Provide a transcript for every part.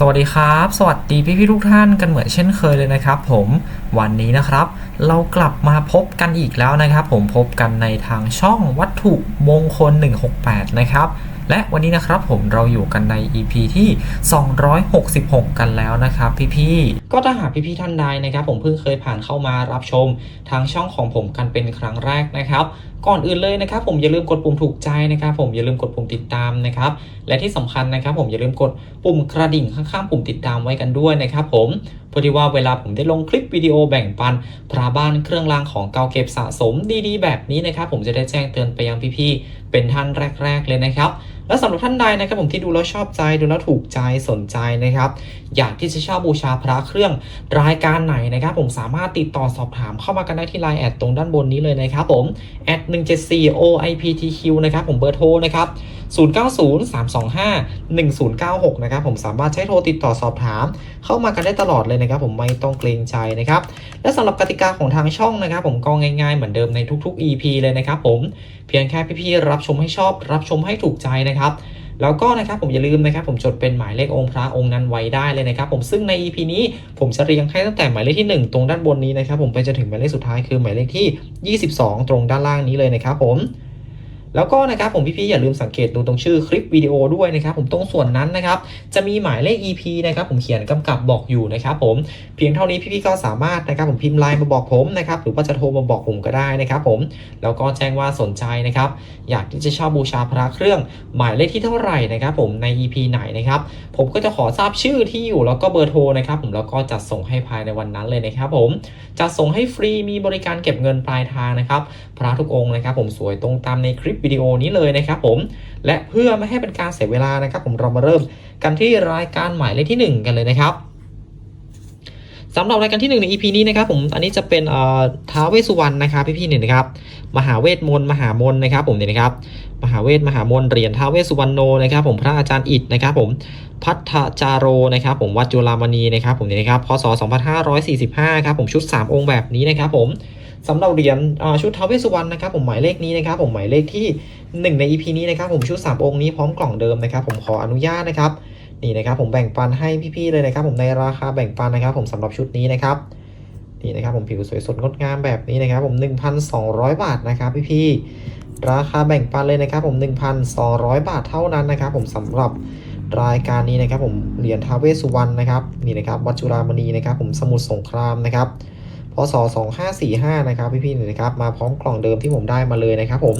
สวัสดีครับ สวัสดีพี่พี่ทุกท่านกันเหมือนเช่นเคยเลยนะครับผมวันนี้นะครับ เรากลับมาพบกันอีกแล้วนะครับ ผมพบกันในทางช่องวัตถุมงคล 168 นะครับ และวันนี้นะครับผมเราอยู่กันใน EP ที่ 266 กันแล้วนะครับพี่ๆ ก็ถ้าหากพี่ๆท่านใดนะครับ ผมเพิ่งเคยผ่านเข้ามารับชมทางช่องของผมกันเป็นครั้งแรกนะครับ ก่อนอื่นเลยนะครับ ผมอย่าลืมกดปุ่มถูกใจนะครับ ผมอย่าลืมกดปุ่มติดตามนะครับ และที่สำคัญนะครับ ผมอย่าลืมกดปุ่มกระดิ่งข้างๆ ปุ่มติดตามไว้กันด้วยนะครับ ผมเพื่อที่ว่าเวลาผมได้ลงคลิปวิดีโอแบ่งปันพระบ้านเครื่องรางของเก่าเก็บสะสมดีๆ แบบนี้นะครับ ผมจะได้แจ้งเตือนไปยังพี่ๆ เป็นท่านแรก ๆ เลยนะครับและสำหรับท่านใดนะครับผมที่ดูแล้วชอบใจดูแล้วถูกใจสนใจนะครับ อยากที่จะเช่าบูชาพระเครื่องรายการไหนนะครับ ผมสามารถติดต่อสอบถามเข้ามากันได้ที่ไลน์แอดตรงด้านบนนี้เลยนะครับผมแอด174 OIPTQ นะครับผมเบอร์โทรนะครับ 0903251096 นะครับผมสามารถใช้โทรติดต่อสอบถาม เข้ามากันได้ตลอดเลยนะครับผมไม่ต้องเกรงใจนะครับและสำหรับกติกาของทางช่องนะครับ ผมก็ง่ายๆเหมือนเดิมในทุก ๆ EP เลยนะครับผมเพียงแค่พี่ๆรับชมให้ชอบ รับชมให้ถูกใจนะครับแล้วก็นะครับผมอย่าลืมนะครับผมจดเป็นหมายเลของค์พระองค์นั้นไว้ได้เลยนะครับผมซึ่งใน EP นี้ผมจะเรียงให้ตั้งแต่หมายเลขที่ 1 ตรงด้านบนนี้นะครับผมไปจนถึงหมายเลขสุดท้ายคือหมายเลขที่ 22 ตรงด้านล่างนี้เลยนะครับผม แล้วก็นะครับผมพี่ๆอย่าลืมสังเกตดูตรงชื่อคลิปวิดีโอด้วยนะครับผมตรงส่วนนั้นนะครับจะมีหมายเลข EP นะครับผมเขียนกำกับบอกอยู่นะครับผมเพียงเท่านี้พี่ๆก็สามารถนะครับผมพิมพ์ไลน์มาบอกผมนะครับหรือว่าจะโทรมาบอกผมก็ได้นะครับผมแล้วก็แจ้งว่าสนใจนะครับอยากที่จะเช่าบูชาพระเครื่องหมายเลขที่เท่าไหร่นะครับผมใน EP ไหนนะครับผมก็จะขอทราบชื่อที่อยู่แล้วก็เบอร์โทรนะครับผมแล้วก็จัดส่งให้ภายในวันนั้นเลยนะครับผมจัดส่งให้ฟรีมีบริการเก็บเงินปลายทางนะครับพระทุกองค์นะครับผมสวยตรงตามในคลิปวิดีโอนี้เลยนะครับผม และเพื่อไม่ให้เป็นการเสียเวลานะครับ ผมเรามาเริ่มกันที่รายการหมายเลขที่ 1 กันเลยนะครับสำหรับรายการที่1ใน EP นี้นะครับผมอันนี้จะเป็นเอ่อท้าเวสุวรรณนะครับพี่ๆเนี่ยนะครับมหาเวทมนต์มหามนนะครับผมเนี่ยนะครับมหาเวทมหามนเหรียญท้าเวสุวรรณโนนะครับผมพระอาจารย์อิฐนะครับผมพัทจาโรนะครับผมวัดจุฬามณีนะครับผมเนี่ยนะครับพศ2545ครับผมชุด 3 องค์แบบนี้นะครับผม สำหรับเหรียญชุดท้าวเวสุวรรณนะครับผมหมายเลขนี้นะครับผมหมายเลขที่ 1 ใน EP นี้นะครับผมชุด 3 องค์นี้พร้อมกล่องเดิมนะครับผมขออนุญาตนะครับนี่นะครับผมแบ่งปันให้พี่ๆเลยนะครับ ผมในราคาแบ่งปันนะครับ ผมสำหรับชุดนี้นะครับนี่นะครับผมผิวสวยสดงดงามแบบนี้นะครับ ผม 1,200 บาทนะครับพี่ๆราคาแบ่งปันเลยนะครับ ผม 1,200 บาทเท่านั้นนะครับ ผมสำหรับรายการนี้นะครับ ผมเหรียญทาวเวสุวรรณนะครับนี่นะครับวัดจุฬามณีนะครับ ผมสมุทรสงครามนะครับ ศ2545นะครับพี่ๆนี่นะครับมาพร้อมกล่องเดิมที่ผมได้มาเลยนะครับผม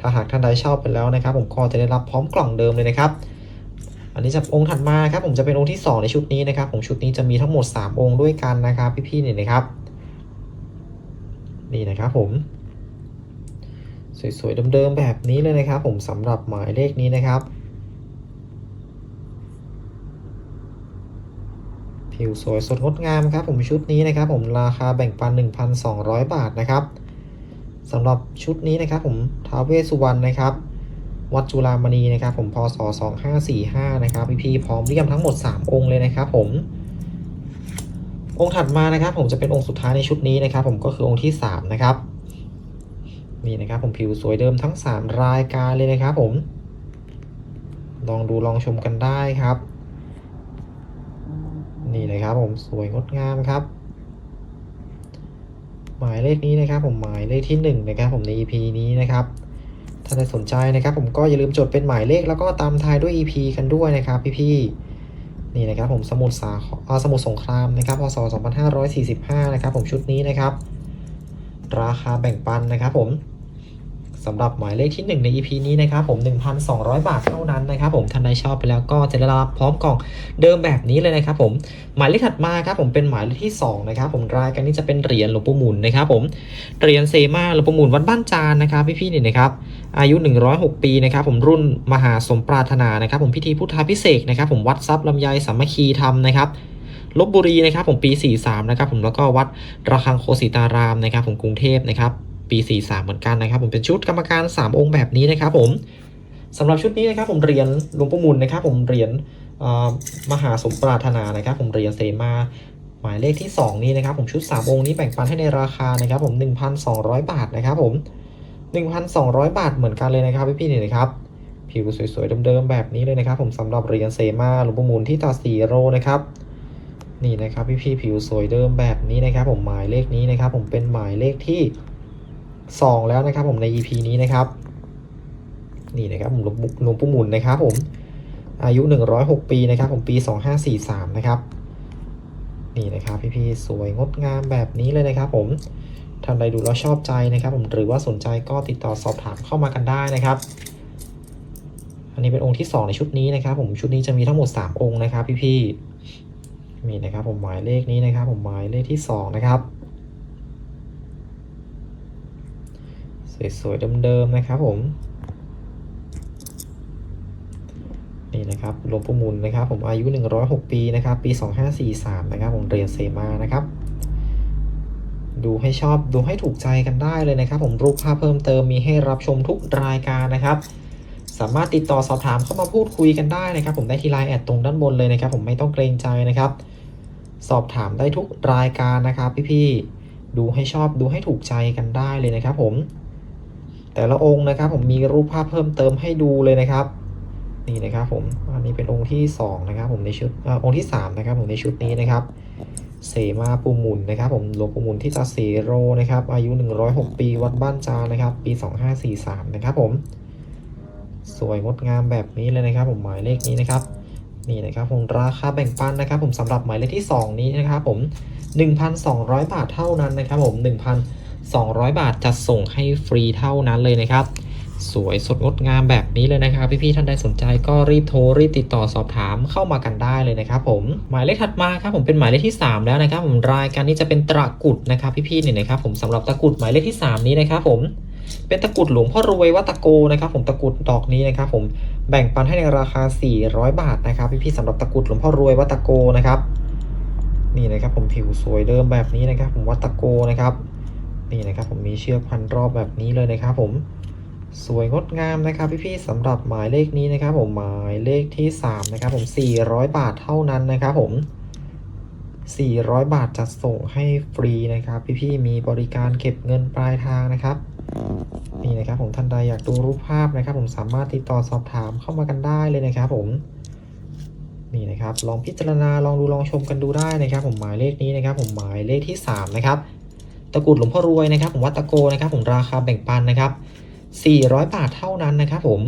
ถ้าหากท่านใดชอบไปแล้วนะครับ ผมก็จะได้รับพร้อมกล่องเดิมเลยนะครับ อันนี้จะองค์ถัดมาครับผมจะเป็นองค์ที่ 2 ในชุดนี้นะครับ ผมชุดนี้จะมีทั้งหมด 3 องค์ด้วยกันนะครับ พี่ๆเนี่ยนะครับ นี่นะครับผมสวยๆเดิมๆแบบนี้เลยนะครับ ผมสำหรับหมายเลขนี้นะครับ ผิวสวยสดงดงามครับผมชุดนี้นะครับผมราคาแบ่งปัน 1,200 บาทนะครับสำหรับชุดนี้นะครับผมท้าวเวสุวรรณนะครับ วัดจุฬามณีนะครับ ผมพศ2545นะครับพี่ๆพร้อมเรียมทั้งหมด 3 องค์เลยนะครับผมองค์ถัดมานะครับ ผมจะเป็นองค์สุดท้ายในชุดนี้นะครับ ผมก็คือองค์ที่ 3 นะครับนี่นะครับ ผมผิวสวยเดิมทั้ง 3 รายการเลยนะครับ ผมลองดูลองชมกันได้ครับ นี่นะครับผมสวยงดงามครับ หมายเลขนี้นะครับ ผมหมายเลขที่1นะครับ ผมใน EP นี้นะครับถ้าใครสนใจนะครับ ผมก็อย่าลืมจดเป็นหมายเลขแล้วก็ตามทายด้วย EP กันด้วยนะครับพี่ๆนี่นะครับ ผมสมุทรสาครอ่าสมุทรสงครามนะครับพศ2545 นะครับ ผมชุดนี้นะครับ ราคาแบ่งปันนะครับ ผม สำหรับหมายเลขที่ 1 ใน EP นี้นะครับผม 1,200 บาทเท่านั้นนะครับผมท่านใดชอบไปแล้วก็จะได้รับพร้อมกล่องเดิมแบบนี้เลยนะครับผมหมายเลขถัดมาครับผมเป็นหมายเลขที่2นะครับผมรายการนี้จะเป็นเหรียญหลวงปู่หมุนนะครับผมเหรียญเซมาหลวงปู่หมุนวัดบ้านจานนะครับพี่ๆนี่นะครับอายุ 106 ปีนะครับผมรุ่นมหาสมปรารถนานะครับผมพิธีพุทธาพิเศษนะครับผมวัดทรัพย์ลำไยสามัคคีธรรมนะครับลบบุรีนะครับผมปี 43 นะครับผมแล้วก็วัดระฆังโคสิตารามนะครับผมกรุงเทพนะครับ ปี 43 เหมือนกันนะครับ ผมเป็นชุดกรรมการ 3 องค์แบบนี้นะครับผมสำหรับชุดนี้นะครับผมเหรียญหลวงปู่มุนนะครับ ผมเหรียญมหาสมปรารถนานะครับ ผมเหรียญเซมาหมายเลขที่ 2 นี้นะครับ ผมชุด 3 องค์นี้แบ่งปันให้ในราคานะครับ ผม 1,200 บาทนะครับผม 1,200 บาทเหมือนกันเลยนะครับพี่ๆนี่นะครับผิวสวยๆเดิมๆแบบนี้เลยนะครับ ผมสำหรับเหรียญเซมาหลวงปู่มุนที่ตาสีโรนะครับนี่นะครับพี่ๆผิวสวยเดิมแบบนี้นะครับ ผมหมายเลขนี้นะครับ ผมเป็นหมายเลขที่ สองแล้วนะครับผมใน EP นี้นะครับนี่นะครับผมหลวงปู่หลวงปู่หมุนนะครับผมอายุ 106 ปีนะครับผมปี 2543 นะครับนี่นะครับพี่ๆสวยงดงามแบบนี้เลยนะครับผมท่านใดดูแล้วชอบใจนะครับ ผมหรือว่าสนใจก็ติดต่อสอบถามเข้ามากันได้นะครับ อันนี้เป็นองค์ที่ 2 ในชุดนี้นะครับ ผมชุดนี้จะมีทั้งหมด 3 องค์นะครับ พี่ๆมีนะครับผมหมายเลขนี้นะครับ ผมหมายเลขที่ 2 นะครับ สวยๆเดิมๆนะครับผม นี่นะครับหลวงปู่มุนนะครับ ผมอายุ 106 ปีนะครับ ปี 2543 นะครับ ผมเรียญเซมานะครับ ดูให้ชอบดูให้ถูกใจกันได้เลยนะครับ ผมรูปภาพเพิ่มเติมมีให้รับชมทุกรายการนะครับสามารถติดต่อสอบถามเข้ามาพูดคุยกันได้นะครับ ผมได้ที่ไลน์แอดตรงด้านบนเลยนะครับ ผมไม่ต้องเกรงใจนะครับ สอบถามได้ทุกรายการนะครับ พี่ๆดูให้ชอบดูให้ถูกใจกันได้เลยนะครับ ผม แต่ละองค์นะครับ ผมมีรูปภาพเพิ่มเติมให้ดูเลยนะครับนี่นะครับผมอันนี้เป็นองค์ที่สองนะครับ ผมในชุดอองค์ที่สามนะครับ ผมในชุดนี้นะครับ เสมาปูมุนนะครับ ผมหลวงปูมุนที่จะเสโรนะครับ อายุ 106 ปีวัดบ้านจานะครับ ปี 2543 นะครับ ผม สวยงดงามแบบนี้เลยนะครับ ผมหมายเลขนี้นะครับนี่นะครับผมราคาแบ่งปันนะครับ ผมสำหรับหมายเลขที่ 2 นี้นะครับ ผม 1,200 บาทเท่านั้นนะครับ ผม 200 บาทจะส่งให้ฟรีเท่านั้นเลยนะครับ สวยสดงดงามแบบนี้เลยนะครับ พี่ๆท่านใดสนใจก็รีบโทรรีบติดต่อสอบถามเข้ามากันได้เลยนะครับผมหมายเลขถัดมาครับผมเป็นหมายเลขที่ 3 แล้วนะครับ ผมรายการนี้จะเป็นตะกุดนะครับ พี่ๆเนี่ยนะครับ ผมสำหรับตะกุดหมายเลขที่ 3 นี้นะครับ ผมเป็นตะกุดหลวงพ่อรวยวัตะโกนะครับ ผมตะกุดดอกนี้นะครับ ผมแบ่งปันให้ในราคา 400 บาทนะครับพี่ๆสำหรับตะกุดหลวงพ่อรวยวัตะโกนะครับนี่นะครับผมผิวสวยเดิมแบบนี้นะครับ ผมวัตะโกนะครับ นี่นะครับผมมีเชือกพันรอบแบบนี้เลยนะครับผมสวยงดงามนะครับพี่ๆสำหรับหมายเลขนี้นะครับผมหมายเลขที่3นะครับผม 400 บาทเท่านั้นนะครับผม 400 บาทจะส่งให้ฟรีนะครับ พี่ๆมีบริการเก็บเงินปลายทางนะครับนี่นะครับผมท่านใดอยากดูรูปภาพนะครับ ผมสามารถติดต่อสอบถามเข้ามากันได้เลยนะครับผมนี่นะครับลองพิจารณาลองดูลองชมกันดูได้นะครับ ผมหมายเลขนี้นะครับ ผมหมายเลขที่ 3 นะครับ ตะกรุดหลวงพ่อรวยนะครับผมวัดตะโกนะครับผมราคาแบ่งปันนะครับ 400 บาทเท่านั้นนะครับผม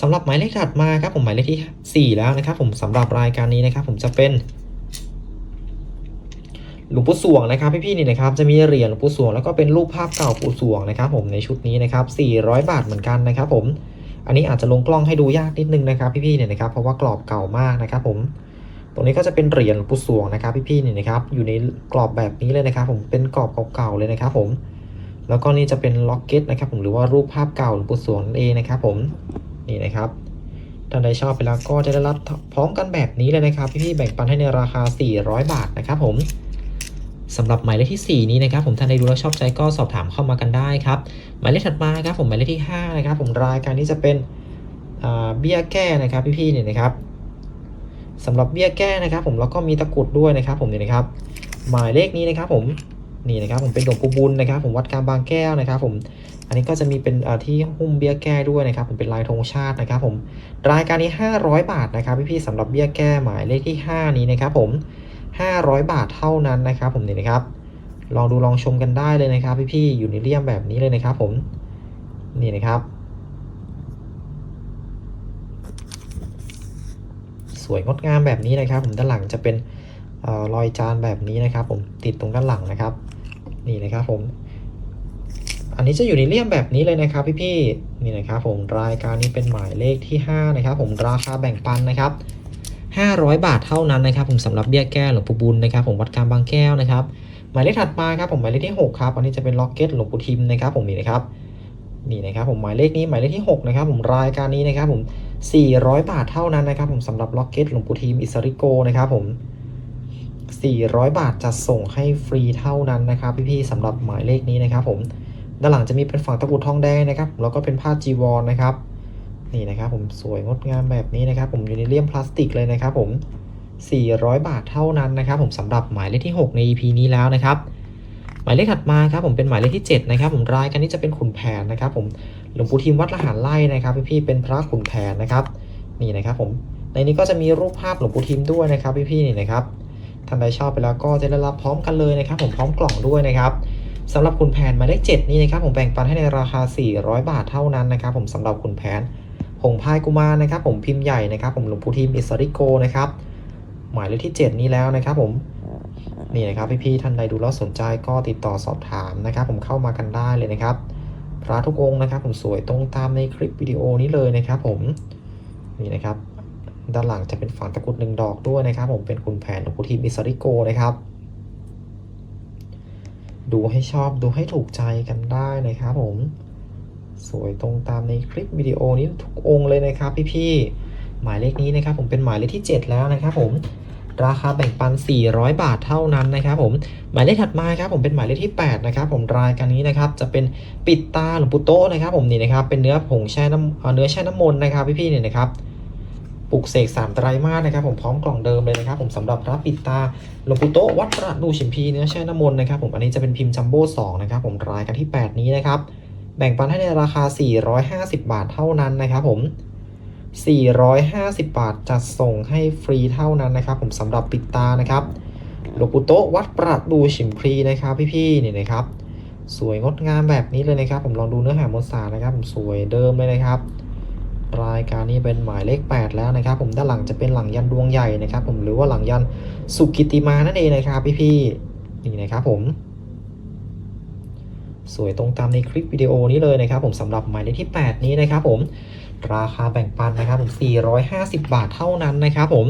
สำหรับหมายเลขถัดมาครับผมหมายเลขที่ 4 แล้วนะครับ ผมสำหรับรายการนี้นะครับ ผมจะเป็นหลวงปู่สวงนะครับพี่ๆนี่นะครับจะมีเหรียญหลวงปู่สวงแล้วก็เป็นรูปภาพเก่าปู่สวงนะครับ ผมในชุดนี้นะครับ 400 บาทเหมือนกันนะครับ ผม อันนี้อาจจะลงกล้องให้ดูยากนิดนึงนะครับ พี่ๆเนี่ยนะครับ เพราะว่ากรอบเก่ามากนะครับ ผม รงนี้ก็จะเป็นเหรียญปูสวงนะครับพี่ๆนี่นะครับอยู่ในกรอบแบบนี้เลยนะครับ ผมเป็นกรอบเก่าๆเลยนะครับ ผมแล้วก็นี่จะเป็นล็อกเก็ตนะครับผมหรือว่ารูปภาพเก่าหลวงปู่สวงนั่นเองนะครับผมนี่นะครับท่านใดชอบไปแล้วก็จะได้รับพร้อมกันแบบนี้เลยนะครับ พี่ๆแบ่งปันให้ในราคา 400 บาทนะครับผมสำหรับหมายเลขที่ 4 นี้นะครับผมท่านใดดูแล้วชอบใจก็สอบถามเข้ามากันได้ครับหมายเลขถัดมาครับผมหมายเลขที่5นะครับผมรายการนี้จะเป็นเบี้ยแก้นะครับพี่ๆเนี่ยนะครับ สำหรับเบี้ยแก้นะครับ ผมแล้วก็มีตะกรุดด้วยนะครับ ผมนี่นะครับ หมายเลขนี้นะครับ ผมนี่นะครับ ผมเป็นหลวงปู่บุญนะครับ ผมวัดกลางบางแก้วนะครับ ผมอันนี้ก็จะมีเป็นที่หุ้มเบี้ยแก้ด้วยนะครับ ผมเป็นลายธงชาตินะครับ ผมรายการนี้ 500 บาทนะครับพี่ๆสำหรับเบี้ยแก้หมายเลขที่ 5 นี้นะครับ ผม 500 บาทเท่านั้นนะครับ ผมนี่นะครับ ลองดูลองชมกันได้เลยนะครับ พี่ๆอยู่ในเลี่ยมแบบนี้เลยนะครับ ผมนี่นะครับ สวยงดงามแบบนี้นะครับ ผมด้านหลังจะเป็นออรอยจานแบบนี้นะครับ ผมติดตรงด้านหลังนะครับ นี่นะครับผม อันนี้จะอยู่ในเลี่ยมแบบนี้เลยนะครับ พี่ๆนี่นะครับ ผมรายการนี้เป็นหมายเลขที่ 5 นะครับ ผมราคาแบ่งปันนะครับ 500 บาทเท่านั้นนะครับ ผมสำหรับเบี้ยแก้หลวงปู่บุญนะครับ ผมวัดกางบางแก้วนะครับ หมายเลขถัดมาครับผมหมายเลขที่ 6 ครับ อันนี้จะเป็นล็อกเก็ตหลวงปู่ทิมนะครับ ผมนี่นะครับ นี่นะครับผมหมายเลขนี้หมายเลขที่ 6 นะครับผมรายการนี้นะครับผม 400 บาทเท่านั้นนะครับผมสำหรับล็อกเก็ตหลวงปู่ทิมอิสริโกนะครับผม 400 บาทจะส่งให้ฟรีเท่านั้นนะครับ พี่ๆสำหรับหมายเลขนี้นะครับผมด้านหลังจะมีเป็นฝั่งตะกุดทองแดงนะครับแล้วก็เป็นผ้าจีวรนะครับนี่นะครับผมสวยงดงามแบบนี้นะครับ ผมอยู่ในเลี่ยมพลาสติกเลยนะครับผม 400 บาทเท่านั้นนะครับ ผมสำหรับหมายเลขที่ 6 ใน EP นี้แล้วนะครับ มายเลขถัดมาครับผมเป็นหมายเลขที่เจ็ดนะครับผมรายการนี้จะเป็นขุนแผนนะครับ ผมหลวงปู่ทิมวัดละหารไร่นะครับพี่ๆเป็นพระขุนแผนนะครับนี่นะครับผมในนี้ก็จะมีรูปภาพหลวงปู่ทิมด้วยนะครับพี่ๆนี่นะครับท่านใดชอบไปแล้วก็จะได้รับพร้อมกันเลยนะครับ ผมพร้อมกล่องด้วยนะครับสำหรับขุนแผนหมายเลขเจ็ดนี่นะครับผมแบ่งปันให้ในราคา 400 บาทเท่านั้นนะครับ ผมสำหรับขุนแผนผงพายกุมารนะครับ ผมพิมพ์ใหญ่นะครับ ผมหลวงปู่ทิมอิสริโกนะครับหมายเลขที่ 7 นี้แล้วนะครับ ผม นี่นะครับพี่ๆท่านใดดูแล้วสนใจก็ติดต่อสอบถามนะครับ ผมเข้ามากันได้เลยนะครับ พระทุกองค์นะครับ ผมสวยตรงตามในคลิปวิดีโอนี้เลยนะครับผมนี่นะครับ ด้านหลังจะเป็นฝังตะกรุดหนึ่งดอกด้วยนะครับ ผมเป็นคุณแผนหลวงปู่ทิมอิสริโกนะครับ ดูให้ชอบดูให้ถูกใจกันได้นะครับ ผมสวยตรงตามในคลิปวิดีโอนี้ทุกองค์เลยนะครับ พี่ๆหมายเลขนี้นะครับ ผมเป็นหมายเลขที่ 7 แล้วนะครับ ผม ราคาแบ่งปัน 400 บาทเท่านั้นนะครับผมหมายเลขถัดมาครับผมเป็นหมายเลขที่ 8 นะครับผมรายการนี้นะครับจะเป็นปิดตาหลวงปู่โตนะครับผมนี่นะครับเป็นเนื้อผงแช่น้ำเนื้อแช่น้ำมนต์นะครับพี่ๆเนี่ยนะครับปลุกเสกสามไตรมาสนะครับผมพร้อมกล่องเดิมเลยนะครับผมสำหรับพระปิดตาหลวงปู่โตวัดประดูชิมพีเนื้อแช่น้ำมนต์นะครับผมอันนี้จะเป็นพิมพ์จัมโบ้2นะครับผมรายการที่ 8 นี้นะครับแบ่งปันให้ในราคา 450 บาทเท่านั้นนะครับผม 450 บาทจัดส่งให้ฟรีเท่านั้นนะครับ ผมสำหรับปิดตานะครับหลวงปู่โตวัดประดูฉิมพรีนะครับ พี่ๆนี่นะครับ สวยงดงามแบบนี้เลยนะครับ ผมลองดูเนื้อหามวลสารนะครับ ผมสวยเดิมเลยนะครับ รายการนี้เป็นหมายเลข 8 แล้วนะครับ ผมด้านหลังจะเป็นหลังยันดวงใหญ่นะครับ ผมหรือว่าหลังยันสุกิติมานั่นเองนะครับ พี่ๆนี่นะครับ ผมสวยตรงตามในคลิปวิดีโอนี้เลยนะครับ ผมสำหรับหมายเลขที่ 8 นี้นะครับ ผม ราคาแบ่งปันนะครับผม450 บาทเท่านั้นนะครับผม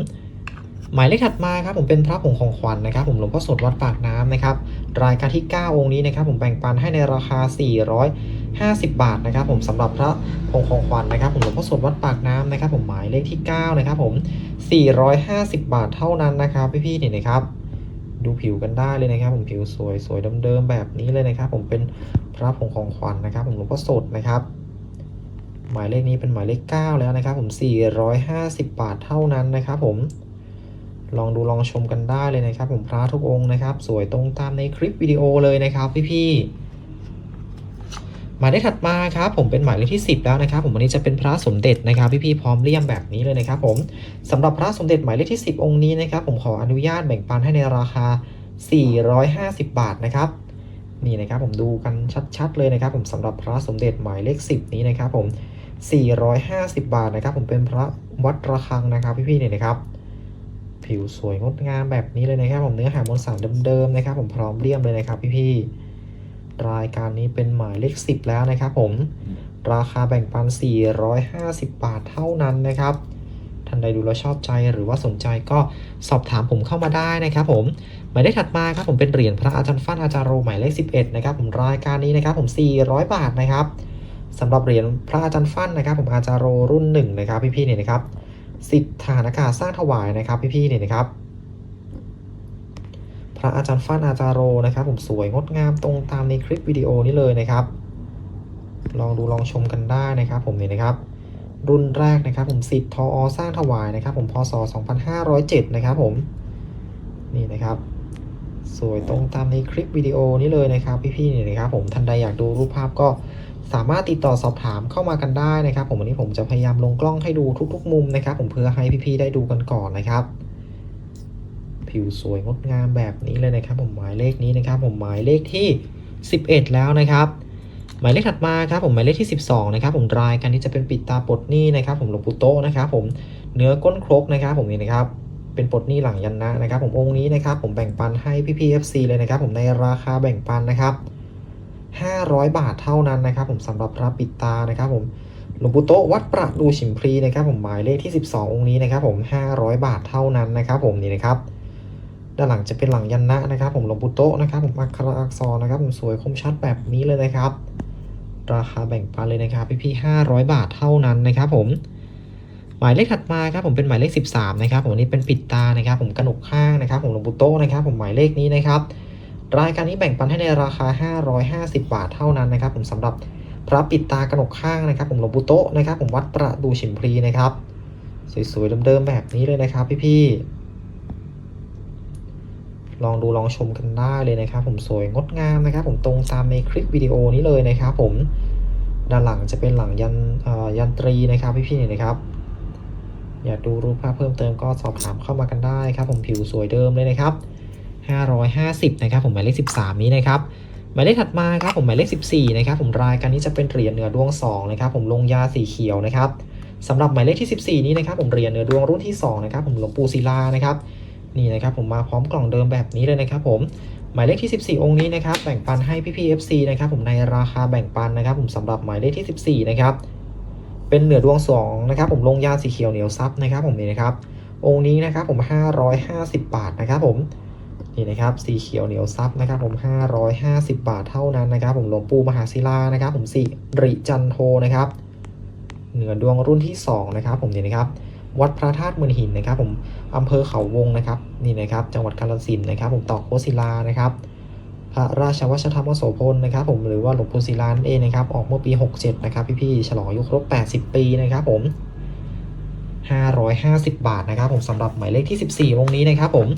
หมายเลขถัดมาครับผมเป็นพระผงของขวัญนะครับ ผมหลวงพ่อสดวัดปากน้ำนะครับรายการที่ 9 องค์นี้นะครับ ผมแบ่งปันให้ในราคา 450 บาทนะครับ ผมสำหรับพระผงของขวัญนะครับ ผมหลวงพ่อสดวัดปากน้ำนะครับ ผมหมายเลขที่9นะครับผม450 บาทเท่านั้นนะครับพี่ๆเนี่ยนะครับ ดูผิวกันได้เลยนะครับ ผมผิวสวยสวยเดิมๆแบบนี้เลยนะครับ ผมเป็นพระผงของขวัญนะครับ ผมหลวงพ่อสดนะครับ หมายเลขนี้เป็นหมายเลข 9 แล้วนะครับ ผม 450 บาทเท่านั้นนะครับผมลองดูลองชมกันได้เลยนะครับ ผมพระทุกองค์นะครับ สวยตรงตามในคลิปวิดีโอเลยนะครับพี่ๆหมายเลขถัดมาครับ ผมเป็นหมายเลขที่ 10 แล้วนะครับ ผมวันนี้จะเป็นพระสมเด็จนะครับพี่ๆพร้อมเลี่ยมแบบนี้เลยนะครับ ผมสำหรับพระสมเด็จหมายเลขที่ 10 องค์นี้นะครับ ผมขออนุญาตแบ่งปันให้ในราคา 450 บาทนะครับนี่นะครับผมดูกันชัดๆเลยนะครับ ผมสำหรับพระสมเด็จหมายเลข 10 นี้นะครับ ผม 450 บาทนะครับ ผมเป็นพระวัดระฆังนะครับ พี่ๆเนี่ยนะครับ ผิวสวยงดงามแบบนี้เลยนะครับ ผมเนื้อหามวลสารเดิมๆนะครับ ผมพร้อมเลี่ยมเลยนะครับพี่ๆรายการนี้เป็นหมายเลข 10 แล้วนะครับ ผมราคาแบ่งปัน 450 บาทเท่านั้นนะครับท่านใดดูแล้วชอบใจหรือว่าสนใจก็สอบถามผมเข้ามาได้นะครับ ผมหมายเลขถัดมาครับผมเป็นเหรียญพระอาจารย์ฟั่นอาจารย์โรหมายเลข11นะครับผมรายการนี้นะครับผม 400 บาทนะครับ สำหรับเหรียญพระอาจารย์ฟั่นนะครับ ผมอาจารย์โรรุ่นหนึ่งนะครับพี่ๆเนี่ยนะครับสิบฐานอากาศสร้างถวายนะครับพี่ๆเนี่ยนะครับ พระอาจารย์ฟั่นอาจารย์โรนะครับ ผมสวยงดงามตรงตามในคลิปวิดีโอนี้เลยนะครับ ลองดูลองชมกันได้นะครับ ผมเนี่ยนะครับ รุ่นแรกนะครับ ผมสิทธิทอสร้างถวายนะครับ ผมพศ2507นะครับ ผมนี่นะครับสวยตรงตามในคลิปวิดีโอนี้เลยนะครับ พี่ๆเนี่ยนะครับ ผมท่านใดอยากดูรูปภาพก็ สามารถติดต่อสอบถามเข้ามากันได้นะครับ ผมวันนี้ผมจะพยายามลงกล้องให้ดูทุก ๆ มุมนะครับ ผมเพื่อให้พี่ๆได้ดูกันก่อนนะครับ ผิวสวยงดงามแบบนี้เลยนะครับ ผมหมายเลขนี้นะครับ ผมหมายเลขที่ 11 แล้วนะครับ หมายเลขถัดมาครับ ผมหมายเลขที่ 12 นะครับ ผมรายการที่จะเป็นปิดตาปลดหนี้นะครับ ผมหลวงปู่โตนะครับ ผมเนื้อก้นครกนะครับ ผมนี่นะครับเป็นปลดหนี้หลังยันนะนะครับ ผมองค์นี้นะครับ ผมแบ่งปันให้พี่ๆ FC เลยนะครับ ผมในราคาแบ่งปันนะครับ 500 บาทเท่านั้นนะครับผมสำหรับพระปิดตานะครับผมหลวงปู่โตวัดประดูฉิมพลีนะครับผมหมายเลขที่ 12 องค์นี้นะครับผม 500 บาทเท่านั้นนะครับผมนี่นะครับด้านหลังจะเป็นหลังยันนะนะครับ ผมหลวงปู่โตนะครับผมอักขระอักษรนะครับผมสวยคมชัดแบบนี้เลยนะครับ ราคาแบ่งปันเลยนะครับพี่ๆ500บาทเท่านั้นนะครับผมหมายเลขถัดมาครับผมเป็นหมายเลข 13 นะครับผมอันนี้เป็นปิดตานะครับ ผมกระหนกข้างนะครับ ผมหลวงปู่โตนะครับ ผมหมายเลขนี้นะครับ รายการนี้แบ่งปันให้ในราคา 550 บาทเท่านั้นนะครับ ผมสำหรับพระปิดตากระหนกข้างนะครับ ผมหลวงปู่โตะนะครับ ผมวัดประดูฉิมพลีนะครับ สวยๆเดิมๆแบบนี้เลยนะครับ พี่ๆลองดูลองชมกันได้เลยนะครับ ผมสวยงดงามนะครับ ผมตรงตามในคลิปวิดีโอนี้เลยนะครับ ผมด้านหลังจะเป็นหลังยันยันตรีนะครับ พี่ๆนี่นะครับ อยากดูรูปภาพเพิ่มเติมก็สอบถามเข้ามากันได้ครับ ผมผิวสวยเดิมเลยนะครับ 550นะครับผมหมายเลข 13 นี้นะครับหมายเลขถัดมาครับผมหมายเลข 14นะครับผมรายการนี้จะเป็นเหรียญเหนือดวง2นะครับผมลงยาสีเขียวนะครับสำหรับหมายเลขที่ 14 นี้นะครับผมเหรียญเหนือดวงรุ่นที่2นะครับผมหลวงปู่ศิลานะครับนี่นะครับผมมาพร้อมกล่องเดิมแบบนี้เลยนะครับผมหมายเลขที่ 14 องค์นี้นะครับแบ่งปันให้พี่พี FC นะครับผมในราคาแบ่งปันนะครับผมสำหรับหมายเลขที่ 14 นะครับเป็นเหนือดวง2นะครับผมลงยาสีเขียวเหนียวซับนะครับผมนี่นะครับองค์นี้นะครับผม 550 บาทนะครับผม นี่นะครับสีเขียวเหนียวซับนะครับผม550 บาทเท่านั้นนะครับ ผมหลวงปู่มหาศิลานะครับ ผมสิริจันโทนะครับเหนือดวงรุ่นที่ 2 นะครับ ผมนี่นะครับ วัดพระธาตุเมืองหินนะครับ ผมอำเภอเขาวงนะครับนี่นะครับ จังหวัดกาฬสินธุ์นะครับ ผมตอกโคศิลานะครับ พระราชวัชธรรมโสพลนะครับ ผมหรือว่าหลวงปู่ศิลานเองนะครับ ออกเมื่อปี 67 นะครับ พี่ๆฉลองอายุครบ 80 ปีนะครับ ผม 550 บาทนะครับ ผมสำหรับหมายเลขที่ 14องนี้นะครับ ผม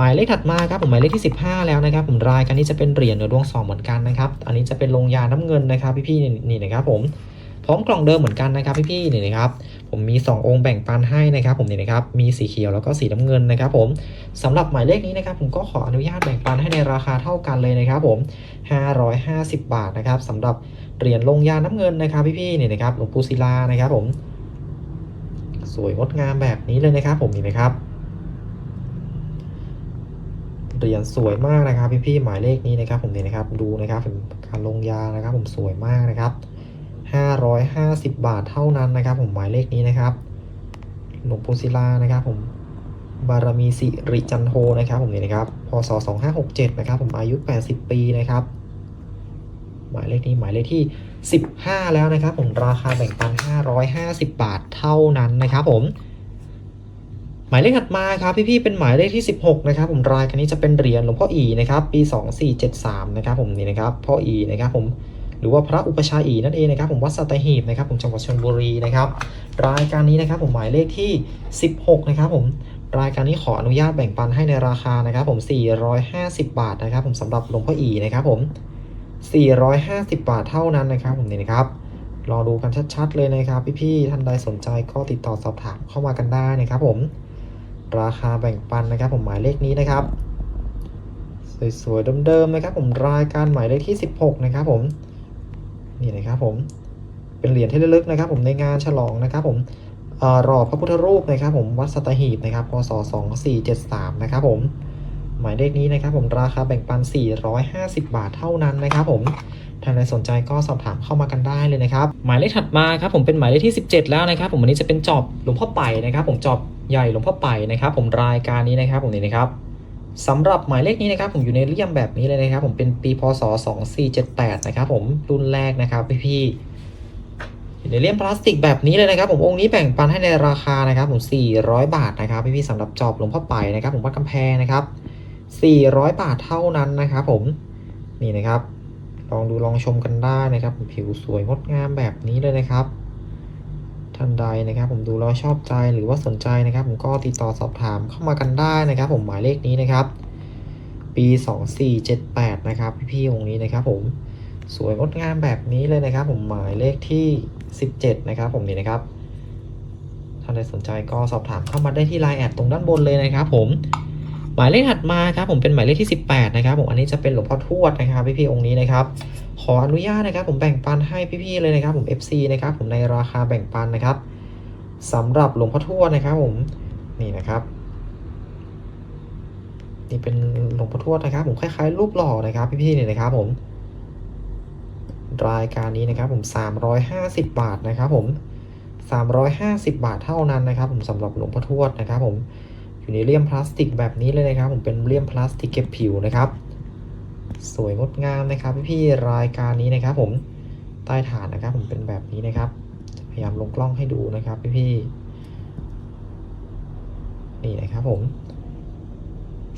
หมายเลขถัดมาครับผมหมายเลขที่ 15 แล้วนะครับ ผมรายการนี้จะเป็นเหรียญเหนือดวงสองเหมือนกันนะครับอันนี้จะเป็นลงยาน้ำเงินนะครับพี่ๆนี่นะครับผมพร้อมกล่องเดิมเหมือนกันนะครับพี่ๆนี่นะครับผมมี 2 องค์แบ่งปันให้นะครับ ผมนี่นะครับมีสีเขียวแล้วก็สีน้ำเงินนะครับ ผมสำหรับหมายเลขนี้นะครับ ผมก็ขออนุญาตแบ่งปันให้ในราคาเท่ากันเลยนะครับ ผม 550 บาทนะครับสำหรับเหรียญลงยาน้ำเงินนะครับ พี่ๆนี่นะครับหลวงปู่ศิลานะครับ ผม สวยงดงามแบบนี้เลยนะครับ ผมนี่นะครับ เหรียญสวยมากนะครับพี่ๆหมายเลขนี้นะครับผมเนี่ยนะครับดูนะครับเป็นการลงยานะครับ ผมสวยมากนะครับ550 บาทเท่านั้นนะครับ ผมหมายเลขนี้นะครับหลวงปู่ศิลานะครับ ผมบารมีสิริจันโทนะครับผมเนี่ยนะครับพศ2567นะครับผมอายุ 80 ปีนะครับ หมายเลขนี้หมายเลขที่ 15 แล้วนะครับ ผมราคาแบ่งปัน550 บาทเท่านั้นนะครับ ผม หมายเลขถัดมาครับพี่ๆเป็นหมายเลขที่ 16นะครับผมรายการนี้จะเป็นเหรียญหลวงพ่ออีนะครับปี 2473นะครับผมนี่นะครับพ่ออีนะครับผมหรือว่าพระอุปชาอีนั่นเองนะครับผมวัดสัตหีบนะครับผมจังหวัดชลบุรีนะครับรายการนี้นะครับผมหมายเลขที่ 16นะครับผมรายการนี้ขออนุญาตแบ่งปันให้ในราคานะครับผม 450 บาทนะครับผมสำหรับหลวงพ่ออีนะครับผม 450 บาทเท่านั้นนะครับผมนี่นะครับรอดูกันชัดๆเลยนะครับ พี่ๆท่านใดสนใจก็ติดต่อสอบถามเข้ามากันได้นะครับผม ราคาแบ่งปันนะครับผมหมายเลขนี้นะครับ สวยๆเดิมๆนะครับ ผมรายการหมายเลขที่ 16 นะครับผมนี่นะครับผมเป็นเหรียญที่ระลึกนะครับ ผมในงานฉลองนะครับ ผมอ่อรอพระพุทธรูปนะครับ ผมวัดสัตหีบนะครับพศ2473นะครับผมหมายเลขนี้นะครับ ผมราคาแบ่งปัน 450 บาทเท่านั้นนะครับ ผม ท่านใดสนใจก็สอบถามเข้ามากันได้เลยนะครับ หมายเลขถัดมาครับผมเป็นหมายเลขที่ 17 แล้วนะครับ ผมวันนี้จะเป็นจอบหลวงพ่อไปนะครับ ผมจอบใหญ่หลวงพ่อไปนะครับ ผมรายการนี้นะครับผมนี่นะครับสำหรับหมายเลขนี้นะครับ ผมอยู่ในเลี่ยมแบบนี้เลยนะครับ ผมเป็นปีพศ 2478 นะครับ ผมรุ่นแรกนะครับพี่ๆอยู่ในเลี่ยมพลาสติกแบบนี้เลยนะครับ ผมองค์นี้แบ่งปันให้ในราคานะครับ ผม 400 บาทนะครับพี่ๆสำหรับจอบหลวงพ่อไปนะครับ ผมวัดกำแพงนะครับ 400 บาทเท่านั้นนะครับ ผมนี่นะครับ ลองดูลองชมกันได้นะครับผมผิวสวยงดงามแบบนี้เลยนะครับท่านใดนะครับ ผมดูแล้วชอบใจหรือว่าสนใจนะครับ ผมก็ติดต่อสอบถามเข้ามากันได้นะครับ ผมหมายเลขนี้นะครับ ปี 2478 นะครับ พี่ๆองค์นี้นะครับ ผมสวยงดงามแบบนี้เลยนะครับ ผมหมายเลขที่ 17 นะครับ ผมนี่นะครับท่านใดสนใจก็สอบถามเข้ามาได้ที่ไลน์แอดตรงด้านบนเลยนะครับ ผม หมายเลขถัดมาครับผมเป็นหมายเลขที่ 18 นะครับผมอันนี้จะเป็นหลวงพ่อทวดนะครับพี่ๆองค์นี้นะครับขออนุญาตนะครับผมแบ่งปันให้พี่ๆเลยนะครับผม FC นะครับผมในราคาแบ่งปันนะครับสำหรับหลวงพ่อทวดนะครับผมนี่นะครับนี่เป็นหลวงพ่อทวดนะครับ ผมคล้ายๆรูปหล่อนะครับพี่ๆเนี่ยนะครับผมรายการนี้นะครับผม350 บาทนะครับผม350 บาทเท่านั้นนะครับ ผมสำหรับหลวงพ่อทวดนะครับผม อยู่ในเลี่ยมพลาสติกแบบนี้เลยนะครับ ผมเป็นเลี่ยมพลาสติกเก็บผิวนะครับ สวยงดงามนะครับพี่ๆรายการนี้นะครับ ผมใต้ฐานนะครับ ผมเป็นแบบนี้นะครับ พยายามลงกล้องให้ดูนะครับพี่ๆนี่นะครับผม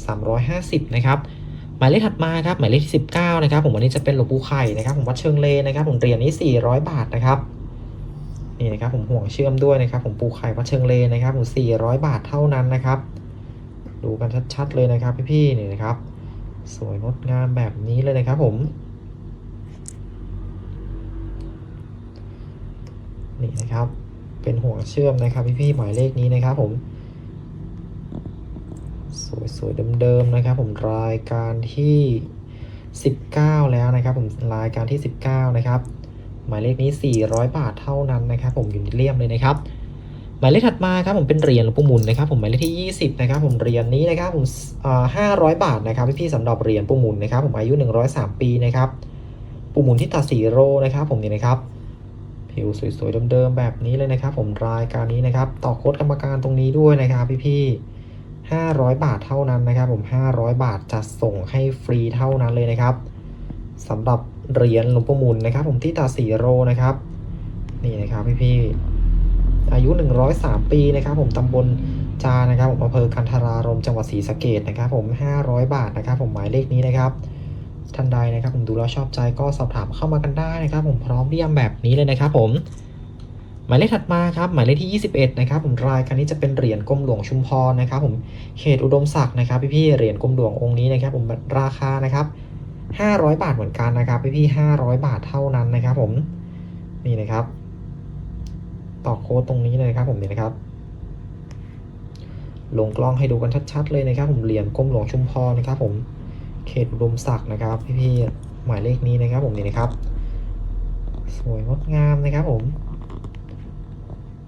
350 นะครับหมายเลขถัดมาครับหมายเลขที่19นะครับผมวันนี้จะเป็นหลวงปู่ไข่นะครับ ผมวัดเชิงเลนะครับ ผมเหรียญนี้ 400 บาทนะครับ นี่นะครับผมห่วงเชื่อมด้วยนะครับผมปูไข่วัดเชิงเลนะครับผม400 บาทเท่านั้นนะครับ ดูกันชัดๆเลยนะครับพี่ๆนี่นะครับ สวยงดงามแบบนี้เลยนะครับผมนี่นะครับ เป็นห่วงเชื่อมนะครับพี่ๆหมายเลขนี้นะครับผมสวยๆเดิมๆนะครับ ผมรายการที่ 19 แล้วนะครับ ผมรายการที่ 19 นะครับ หมายเลขนี้ 400 บาทเท่านั้นนะครับผมอยู่เลียมเลยนะครับหมายเลขถัดมาครับผมเป็นเหรียญหลวงปู่มุนนะครับผมหมายเลขที่ 20นะครับผมเหรียญนี้นะครับผมอ่า500บาทนะครับพี่ๆสำหรับเหรียญปู่มุนนะครับผมอายุ 103 ปีนะครับปู่มุนที่ตัดสีโรนะครับผมนี่นะครับผิวสวยๆเดิมๆแบบนี้เลยนะครับผมรายการนี้นะครับต่อโค้ดกรรมการตรงนี้ด้วยนะครับพี่ๆ500 บาทเท่านั้นนะครับผม 500 บาทจัดส่งให้ฟรีเท่านั้นเลยนะครับสำหรับ เหรียญหลวงปู่มุนนะครับ ผมที่ตาสีโรนะครับ นี่นะครับพี่ๆอายุ 103 ปีนะครับ ผมตำบลจานะครับ ผมอำเภอคันธารารมจังหวัดศรีสะเกดนะครับ ผม 500 บาทนะครับ ผมหมายเลขนี้นะครับท่านใดนะครับ ผมดูแล้วชอบใจก็สอบถามเข้ามากันได้นะครับ ผมพร้อมเรียมแบบนี้เลยนะครับ ผมหมายเลขถัดมาครับหมายเลขที่ 21 นะครับ ผมรายการนี้จะเป็นเหรียญกรมหลวงชุมพรนะครับ ผมเขตอุดมศักดิ์นะครับ พี่ๆเหรียญกรมหลวงองค์นี้นะครับ ผมราคานะครับ 500 บาทเหมือนกันนะครับพี่ๆ500 บาทเท่านั้นนะครับ ผมนี่นะครับ ต่อโค้ดตรงนี้เลยครับ ผมนี่นะครับ ลงกล้องให้ดูกันชัดๆเลยนะครับ ผมเหรียญกรมหลวงชุมพรนะครับ ผมเขตอุดมศักดิ์นะครับ พี่ๆหมายเลขนี้นะครับ ผมนี่นะครับ สวยงดงามนะครับ ผม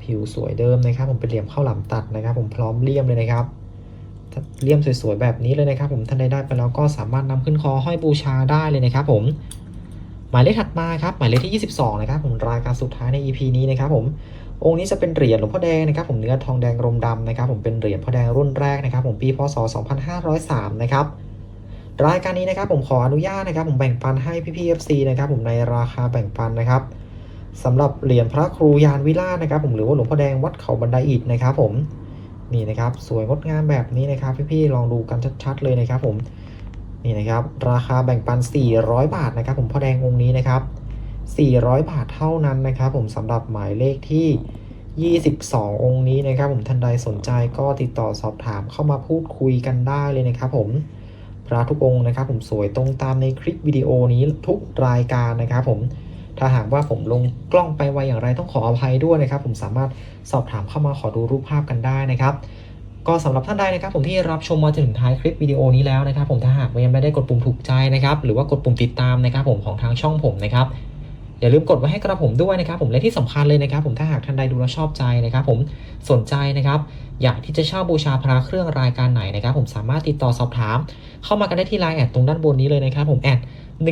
ผิวสวยเดิมนะครับ ผมเป็นเหลี่ยมข้าวหลามตัดนะครับ ผมพร้อมเลี่ยมเลยนะครับ เลี่ยมสวยๆแบบนี้เลยนะครับ ผมท่านใดได้ไปแล้วก็สามารถนำขึ้นคอห้อยบูชาได้เลยนะครับ ผม หมายเลขถัดมาครับหมายเลขที่ 22 นะครับ ผมรายการสุดท้ายใน EP นี้นะครับ ผมองค์นี้จะเป็นเหรียญหลวงพ่อแดงนะครับ ผมเนื้อทองแดงรมดำนะครับ ผมเป็นเหรียญพ่อแดงรุ่นแรกนะครับ ผมปีพศ 2503 นะครับรายการนี้นะครับผมขออนุญาตนะครับ ผมแบ่งปันให้พี่ๆ FC นะครับ ผมในราคาแบ่งปันนะครับสำหรับเหรียญพระครูยานวิลาศนะครับ ผมหรือว่าหลวงพ่อแดงวัดเขาบันไดอิฐนะครับ ผม นี่นะครับสวยงดงามแบบนี้นะครับ พี่ๆลองดูกันชัดๆเลยนะครับผมนี่นะครับราคาแบ่งปัน 400 บาทนะครับ ผมพ่อแดงองค์นี้นะครับ 400 บาทเท่านั้นนะครับ ผมสำหรับหมายเลขที่ 22 องค์นี้นะครับ ผมท่านใดสนใจก็ติดต่อสอบถามเข้ามาพูดคุยกันได้เลยนะครับ ผมพระทุกองค์นะครับ ผมสวยตรงตามในคลิปวิดีโอนี้ทุกรายการนะครับ ผม ถ้าหากว่าผมลงกล้องไปไวอย่างไรต้องขออภัยด้วยนะครับ ผมสามารถสอบถามเข้ามาขอดูรูปภาพกันได้นะครับก็สำหรับท่านใดนะครับผมที่รับชมมาจนถึงท้ายคลิปวิดีโอนี้แล้วนะครับ ผมถ้าหากยังไม่ได้กดปุ่มถูกใจนะครับ หรือว่ากดปุ่มติดตามนะครับ ผมของทางช่องผมนะครับ อย่าลืมกดไว้ให้กระผมด้วยนะครับผมและที่สำคัญเลยนะครับ ผมถ้าหากท่านใดดูแล้วชอบใจนะครับ ผมสนใจนะครับ อยากที่จะเช่าบูชาพระเครื่องรายการไหนนะครับ ผมสามารถติดต่อสอบถาม เข้ามากันได้ที่ไลน์แอดตรงด้านบนนี้เลยนะครับ ผมแอด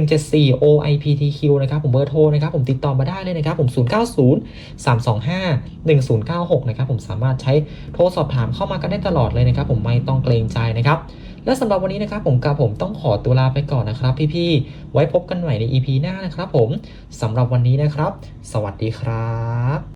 174 OIPTQ นะครับผมเบอร์โทรนะครับผมติดต่อมาได้เลยนะครับผม 090 325 1096 นะครับผมสามารถใช้โทรสอบถามเข้ามากันได้ตลอดเลยนะครับ ผมไม่ต้องเกรงใจนะครับ และสำหรับวันนี้นะครับผมกับผมต้องขอตัวลาไปก่อนนะครับ พี่ๆไว้พบกันใหม่ใน EP หน้านะครับผมสำหรับวันนี้นะครับ สวัสดีครับ